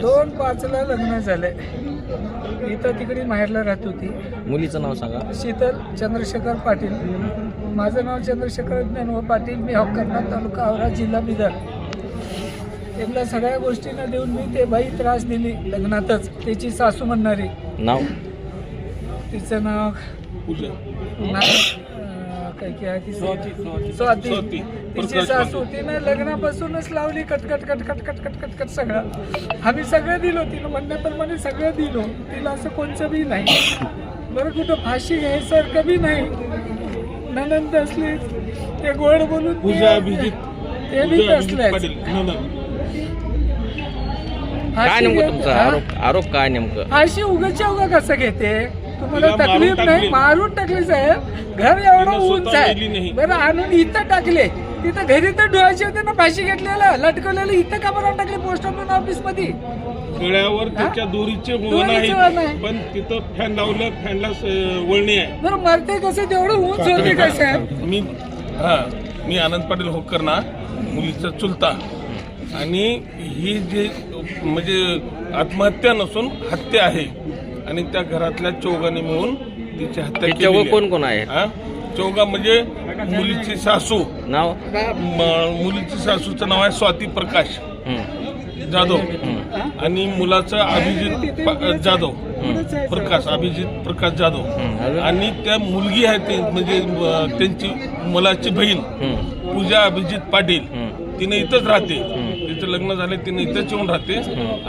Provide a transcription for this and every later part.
दोन पाचला लग्न झाले इथं तिकडे माहेरला राहत होती. मुलीचं नाव सांगा. शीतल चंद्रशेखर पाटील. माझं नाव चंद्रशेखर ज्ञानोबा पाटील. मी हक्करनाथ तालुका औरा जिल्हा बिदर. त्यांना सगळ्या गोष्टींना देऊन मी ते बाई त्रास दिली लग्नातच. त्याची सासू म्हणणारी. नाव? तिचं नाव? अं, ती? स्वाती तिची सासू तिनं लग्नापासूनच लावली कटकट कटकट कटकट कटकट सगळं. आम्ही सगळं दिलो तिनं म्हणण्याप्रमाणे सगळं दिलो. तिला असं कोणचं बी नाही. बरं कुठं फाशी घ्यायसारखं बी नाही. ननंद असली ते गोड बोलून ते- पूजा अभिजित. ते बी नंदन. काय नेमकं तुमचा? आरोप आरोप काय नेमकं? फाशी उगाच्या उगा कसं घेते? तुम्हाला तकलीफ नाही टाकली. मारून टाकली साहेब. घर एवढं उंच आहे. बरं आणून इथं टाकले. तिथं घरी तर डोळ्याचे होते ना फाशी घेतलेलं लटकवलेलं इथं का बरं टाकले पोस्ट ऑफिसमध्ये गळ्यावर त्याच्या दोरीचे वळण आहे. पण तिथं फॅन लावलं फॅनला वळणी आहे. बरं मरते कसं? तेवढं उंच होते का साहेब? मी हा मी आनंद पाटील होकर ना मुलीचा चुलता. आणि ही जे म्हणजे आत्महत्या नसून हत्या आहे आणि त्या घरातल्या चौघांनी मिळून तिची हत्या केली कोण कोण आहे चौघा म्हणजे मुलीची सासू. नाव? म- मुलीची सासूचं नाव आहे स्वाती प्रकाश. हं, जाधव. हं, आणि मुलाचं अभिजित प- जाधव. प्रकाश अभिजित प्रकाश जाधव. हं. अजून? आणि त्या मुलगी आहे ते म्हणजे अं, त्यांची मुलाची बहीण. हं, पूजा अभिजित पाटील. हं. तिने इथंच राहते. तिचं लग्न झाले तिने इथंच येऊन राहते.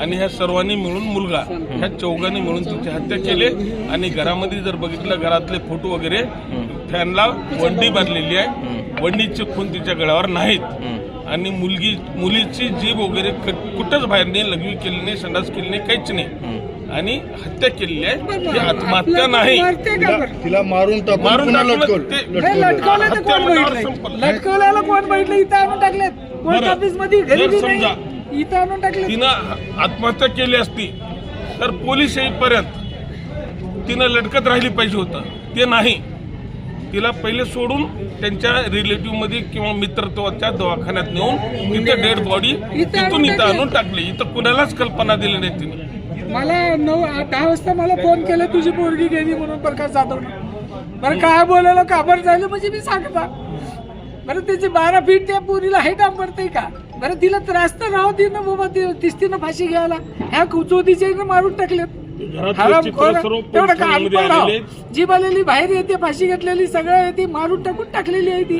आणि ह्या सर्वांनी मिळून मुलगा ह्या चौघांनी मिळून तिची हत्या केली. आणि घरामध्ये जर बघितलं घरातले फोटो वगैरे फॅनला वंडी बांधलेली आहे. वंडीचे खून तिच्या गळ्यावर नाहीत. आणि मुलगी मुलीची जीभ वगैरे कुठंच बाहेर नाही लघवी केली नाही संडास केली नाही काहीच नाही. आणि हत्या केलेली आहे. ही आत्महत्या नाही. तिला मारून टाकून मारून. लटकवल्याला कोण बघितलं? इथं आणून टाकलेत. पोस्ट. ऑफिसमध्ये समजा नाही. इथं आणून टाकले तिनं आत्महत्या केली असती तर पोलीस येईपर्यंत तिनं लटकत राहिली पाहिजे होतं. ते नाही. तिला पहिले सोडून त्यांच्या रिलेटिव्हमध्ये किंवा मित्रत्वाच्या दवाखान्यात नेऊन इथं डेड बॉडी तिथून इथं आणून टाकली. इथं कुणालाच कल्पना दिली नाही तिने. मला नऊ दहा वाजता मला फोन केला तुझी पोरगी गेली म्हणून प्रकाश जाधव बरं काय बोलायला काबर झालं म्हणजे मी सांगता. बरं त्याची बारा फीट त्या पोरीला हे पडतंय का? बरं तिला त्रास तर राहू दे ना बाबा ते तिसतीनं फाशी घ्यायला. ह्या चोदीच्या मारून टाकलेत. घरातले हराम चित्र खोर सर्व तेवढं पोलीस का ठाण्यामध्ये अनपढ राव. आलेले आहेत. जी आलेली बाहेर येते फाशी घेतलेली सगळं येते मारून टाकून टाकलेली आहे ती